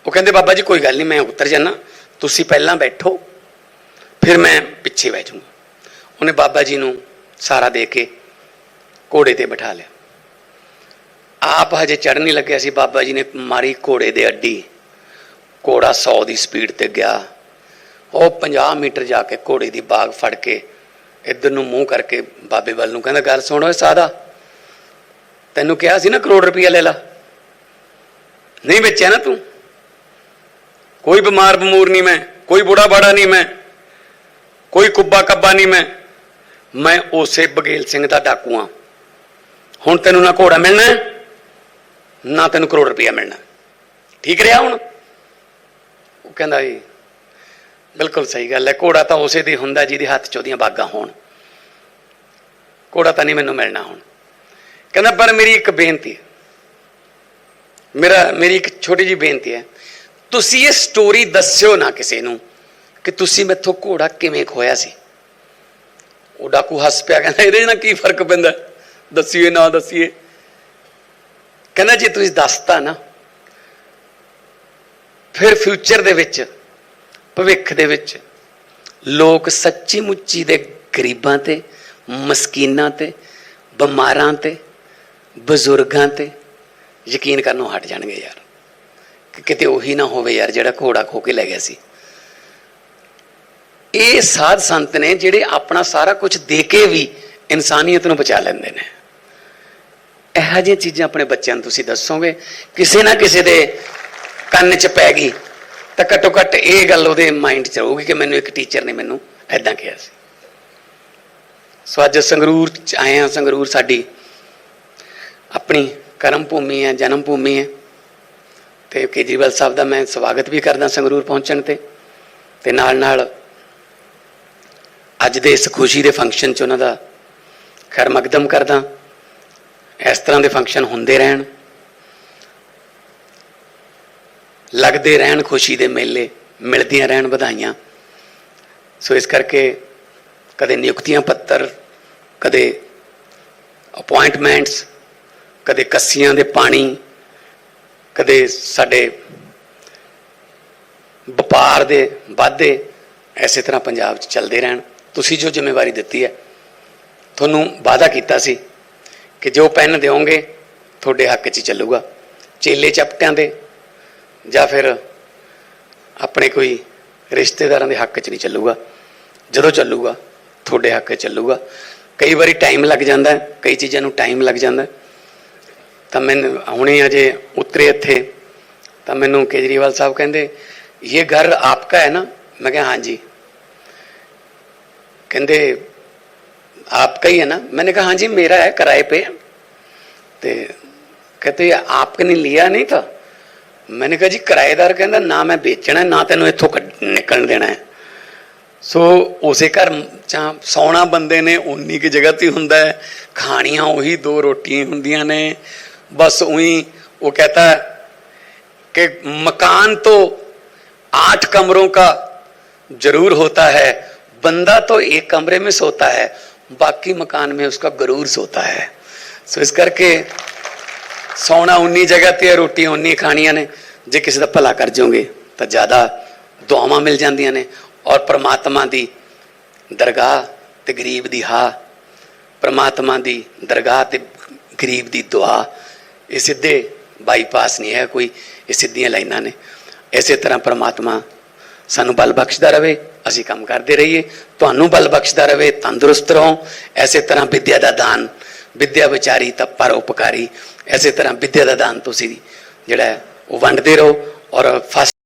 ਉਹ ਕਹਿੰਦੇ, ਬਾਬਾ ਜੀ, ਕੋਈ ਗੱਲ ਨਹੀਂ, ਮੈਂ ਉਤਰ ਜਾਣਾ ਤੁਸੀਂ ਪਹਿਲਾਂ ਬੈਠੋ, ਫਿਰ ਮੈਂ ਪਿੱਛੇ ਬਹਿ ਜਾਊਂਗਾ। ਉਹਨੇ ਬਾਬਾ ਜੀ ਨੂੰ ਸਾਰਾ ਦੇ ਕੇ ਘੋੜੇ ਤੇ ਬਿਠਾ ਲਿਆ। ਆਪ ਹਜੇ ਚੜ੍ਹ ਨਹੀਂ ਲੱਗਿਆ ਸੀ। ਬਾਬਾ ਜੀ ਨੇ ਮਾਰੀ ਘੋੜੇ ਦੇ ਅੱਡੀ। ਘੋੜਾ 100 ਦੀ ਸਪੀਡ ਤੇ ਗਿਆ। ਉਹ 50 ਮੀਟਰ ਜਾ ਕੇ ਘੋੜੇ ਦੀ ਬਾਗ ਫੜ ਕੇ ਇੱਧਰ ਨੂੰ ਮੂੰਹ ਕਰਕੇ ਬਾਬੇ ਵੱਲ ਨੂੰ ਕਹਿੰਦਾ, ਗੱਲ ਸੁਣ ਓਏ ਸਾਦਾ। ਤੈਨੂੰ ਕਿਹਾ ਸੀ ਨਾ ਕਰੋੜ ਰੁਪਈਆ ਲੈ ਲਾ। ਨਹੀਂ ਵੇਚਿਆ ਨਾ ਤੂੰ। ਕੋਈ ਬਿਮਾਰ ਬਮੂਰ ਨਹੀਂ ਮੈਂ, ਕੋਈ ਬੁੜਾ ਬਾੜਾ ਨਹੀਂ ਮੈਂ, ਕੋਈ ਕੁੱਬਾ ਕੱਬਾ ਨਹੀਂ ਮੈਂ। ਮੈਂ ਉਸੇ ਬਗੇਲ ਸਿੰਘ ਦਾ ਡਾਕੂ ਆ ਹੁਣ ਤੈਨੂੰ ਨਾ ਘੋੜਾ ਮਿਲਣਾ ਨਾ ਤੈਨੂੰ ਕਰੋੜ ਰੁਪਇਆ ਮਿਲਣਾ। ਠੀਕ ਰਿਹਾ ਹੁਣ? ਉਹ ਕਹਿੰਦਾ ਜੀ, ਬਿਲਕੁਲ ਸਹੀ ਗੱਲ ਹੈ। ਘੋੜਾ ਤਾਂ ਉਸੇ ਦੀ ਹੁੰਦਾ ਜਿਹਦੇ ਹੱਥ 'ਚ ਉਹਦੀਆਂ ਬਾਗਾਂ ਹੋਣ। ਘੋੜਾ ਤਾਂ ਨਹੀਂ ਮੈਨੂੰ ਮਿਲਣਾ ਹੁਣ। ਕਹਿੰਦਾ, ਪਰ ਮੇਰੀ ਇੱਕ ਬੇਨਤੀ ਹੈ। ਮੇਰਾ, ਮੇਰੀ ਇੱਕ ਛੋਟੀ ਜੀ ਬੇਨਤੀ ਹੈ। ਤੁਸੀਂ ਇਹ ਸਟੋਰੀ ਦੱਸਿਓ ਨਾ ਕਿਸੇ ਨੂੰ ਕਿ ਤੁਸੀਂ ਮੈਥੋਂ ਘੋੜਾ ਕਿਵੇਂ ਖੋਇਆ ਸੀ। ਉਹ ਡਾਕੂ ਹੱਸ ਪਿਆ, ਕਹਿੰਦਾ, ਇਹਦੇ ਨਾਲ ਕੀ ਫ਼ਰਕ ਪੈਂਦਾ? ਦੱਸੀਏ, ਨਾ ਦੱਸੀਏ। ਕਹਿੰਦਾ ਜੇ ਤੁਸੀਂ ਦੱਸਤਾ ਨਾ, ਫਿਰ ਫਿਊਚਰ ਦੇ ਵਿੱਚ, ਭਵਿੱਖ ਦੇ ਵਿੱਚ, ਲੋਕ ਸੱਚੀ ਮੁੱਚੀ ਦੇ ਗਰੀਬਾਂ ਤੇ, ਮਸਕੀਨਾਂ ਤੇ, ਬਿਮਾਰਾਂ ਤੇ, ਬਜ਼ੁਰਗਾਂ ਤੇ, ਯਕੀਨ ਕਰਨੋਂ ਹਟ ਜਾਣਗੇ ਯਾਰ। ਕਿ ਕਿਤੇ ਉਹੀ ਨਾ ਹੋਵੇ ਯਾਰ ਜਿਹੜਾ ਘੋੜਾ ਖੋ ਕੇ ਲੈ ਗਿਆ ਸੀ। ਇਹ ਸਾਧ ਸੰਤ ਨੇ ਜਿਹੜੇ ਆਪਣਾ ਸਾਰਾ ਕੁਝ ਦੇ ਕੇ ਵੀ ਇਨਸਾਨੀਅਤ ਨੂੰ ਬਚਾ ਲੈਂਦੇ ਨੇ। ਇਹੋ ਜਿਹੀਆਂ ਚੀਜ਼ਾਂ ਆਪਣੇ ਬੱਚਿਆਂ ਨੂੰ ਤੁਸੀਂ ਦੱਸੋਗੇ? ਕਿਸੇ ਨਾ ਕਿਸੇ ਦੇ ਕੰਨ 'ਚ ਪੈ ਗਈ। ਤਾਂ ਘੱਟੋ ਘੱਟ ਇਹ ਗੱਲ ਉਹਦੇ ਮਾਈਂਡ 'ਚ ਰਹੂਗੀ ਕਿ ਮੈਨੂੰ ਇੱਕ ਟੀਚਰ ਨੇ ਮੈਨੂੰ ਐਦਾਂ ਕਿਹਾ ਸੀ। ਸੋ ਅੱਜ ਸੰਗਰੂਰ 'ਚ ਆਏ ਹਾਂ। ਸੰਗਰੂਰ ਸਾਡੀ ਆਪਣੀ ਕਰਮ ਭੂਮੀ ਹੈ, ਜਨਮ ਭੂਮੀ ਹੈ। ਤੇ ਕੇਜਰੀਵਾਲ ਸਾਹਿਬ ਦਾ ਮੈਂ ਸਵਾਗਤ ਵੀ ਕਰਦਾ ਸੰਗਰੂਰ ਪਹੁੰਚਣ ਤੇ। ਤੇ ਨਾਲ ਨਾਲ ਅੱਜ ਦੇ ਇਸ ਖੁਸ਼ੀ ਦੇ ਫੰਕਸ਼ਨ 'ਚ ਉਹਨਾਂ ਦਾ ਖੈਰ ਮਕਦਮ ਕਰਦਾ। ਇਸ ਤਰ੍ਹਾਂ ਦੇ ਫੰਕਸ਼ਨ ਹੁੰਦੇ ਰਹਿਣ। ਲੱਗਦੇ ਰਹਿਣ ਖੁਸ਼ੀ ਦੇ ਮੇਲੇ, ਮਿਲਦੀਆਂ ਰਹਿਣ ਵਧਾਈਆਂ। ਸੋ ਇਸ ਕਰਕੇ ਕਦੇ ਨਿਯੁਕਤੀਆਂ ਪੱਤਰ, ਕਦੇ ਅਪਾਇੰਟਮੈਂਟਸ ਕਦੇ ਕੱਸੀਆਂ ਦੇ ਪਾਣੀ, ਕਦੇ ਸਾਡੇ ਵਪਾਰ ਦੇ ਵਾਧੇ ਐਸੇ ਤਰ੍ਹਾਂ ਪੰਜਾਬ 'ਚ ਚੱਲਦੇ ਰਹਿਣ। ਤੁਸੀਂ ਜੋ ਜ਼ਿੰਮੇਵਾਰੀ ਦਿੱਤੀ ਹੈ, ਤੁਹਾਨੂੰ ਵਾਅਦਾ ਕੀਤਾ ਸੀ ਕਿ ਜੋ ਪੈਨ ਦਿਓਗੇ, ਤੁਹਾਡੇ ਹੱਕ 'ਚ ਚੱਲੂਗਾ। ਚੇਲੇ ਚਪਟਿਆਂ ਦੇ, ਜਾਂ ਫਿਰ ਆਪਣੇ ਕੋਈ ਰਿਸ਼ਤੇਦਾਰਾਂ ਦੇ ਹੱਕ 'ਚ ਨਹੀਂ ਚੱਲੂਗਾ। ਜਦੋਂ ਚੱਲੂਗਾ, ਤੁਹਾਡੇ ਹੱਕ 'ਚ ਚੱਲੂਗਾ। ਕਈ ਵਾਰੀ ਟਾਈਮ ਲੱਗ ਜਾਂਦਾ ਕਈ ਚੀਜ਼ਾਂ ਨੂੰ ਟਾਈਮ ਲੱਗ ਜਾਂਦਾ ਹੈ। ਤਾਂ ਮੈਂ ਹੁਣੇ ਅਜੇ ਉਤਰੇ ਇੱਥੇ, ਤਾਂ ਮੈਨੂੰ ਕੇਜਰੀਵਾਲ ਸਾਹਿਬ ਕਹਿੰਦੇ, ਇਹ ਘਰ ਆਪਕਾ ਹੈ ਨਾ? ਮੈਂ ਕਿਹਾ, ਹਾਂਜੀ। ਕਹਿੰਦੇ आपका ही है ना मैंने कहा हाँ जी मेरा है किराए पे ਤੇ कहते आपने नहीं लिया नहीं था मैंने कहा जी किराएदार ਕਹਿੰਦਾ ਨਾ ਮੈਂ ਵੇਚਣਾ ਨਾ ਤੈਨੂੰ ਇੱਥੋਂ ਕੱਢ- ਨਿਕਲਣ ਦੇਣਾ ਹੈ ਸੋ ਉਸੇ ਘਰ ਚ ਸੌਣਾ ਬੰਦੇ ਨੇ ਉਨੀ ਕੀ ਜਗ੍ਹਾ ਤੇ ਹੀ ਹੁੰਦਾ ਹੈ ਖਾਣੀਆਂ ਉਹੀ ਦੋ ਰੋਟੀਆਂ ਹੁੰਦੀਆਂ ਨੇ ਬਸ ਉਹੀ ਉਹ ਕਹਤਾ ਹੈ कि मकान तो आठ कमरों का जरूर होता है बंदा तो एक कमरे में सोता है बाकी मकान में उसका गरूर सोता है सो इस करके ਸੌਣਾ ਉਨੀ ਜਗ੍ਹਾ ਤੇ ਹੈ, ਰੋਟੀਆਂ ਉਨੀ ਖਾਣੀਆਂ ਨੇ ਜੇ ਕਿਸੇ ਦਾ ਭਲਾ ਕਰ ਜਾਓਗੇ ਤਾਂ ਜ਼ਿਆਦਾ ਦੁਆਵਾਂ ਮਿਲ ਜਾਂਦੀਆਂ ਨੇ ਔਰ ਪ੍ਰਮਾਤਮਾ ਦੀ ਦਰਗਾਹ ਤੇ ਗਰੀਬ ਦੀ ਹਾ ਪ੍ਰਮਾਤਮਾ ਦੀ ਦਰਗਾਹ ਤੇ ਗਰੀਬ ਦੀ ਦੁਆ ਇਹ ਸਿੱਧੇ ਬਾਈਪਾਸ ਨਹੀਂ ਹੈ ਕੋਈ ਇਹ ਸਿੱਧੀਆਂ ਲਾਈਨਾਂ ਨੇ ਇਸੇ ਤਰ੍ਹਾਂ ਪ੍ਰਮਾਤਮਾ ਸਾਨੂੰ ਬਲ ਬਖਸ਼ਦਾ ਰਵੇ ਅਸੀਂ ਕੰਮ ਕਰਦੇ ਰਹੀਏ। ਤੁਹਾਨੂੰ ਬਲ ਬਖਸ਼ਦਾ ਰਹੇ ਤੰਦਰੁਸਤ ਰਹੋ। ਐਸੇ ਤਰ੍ਹਾਂ ਵਿਦਿਆ ਦਾ ਦਾਨ, ਵਿਦਿਆ ਵਿਚਾਰੀ ਤਾਂ ਪਰ ਉਪਕਾਰੀ ਐਸੇ ਤਰ੍ਹਾਂ ਵਿਦਿਆ ਦਾ ਦਾਨ ਤੁਸੀਂ ਜਿਹੜਾ ਉਹ ਵੰਡਦੇ ਰਹੋ ਔਰ ਫਸਟ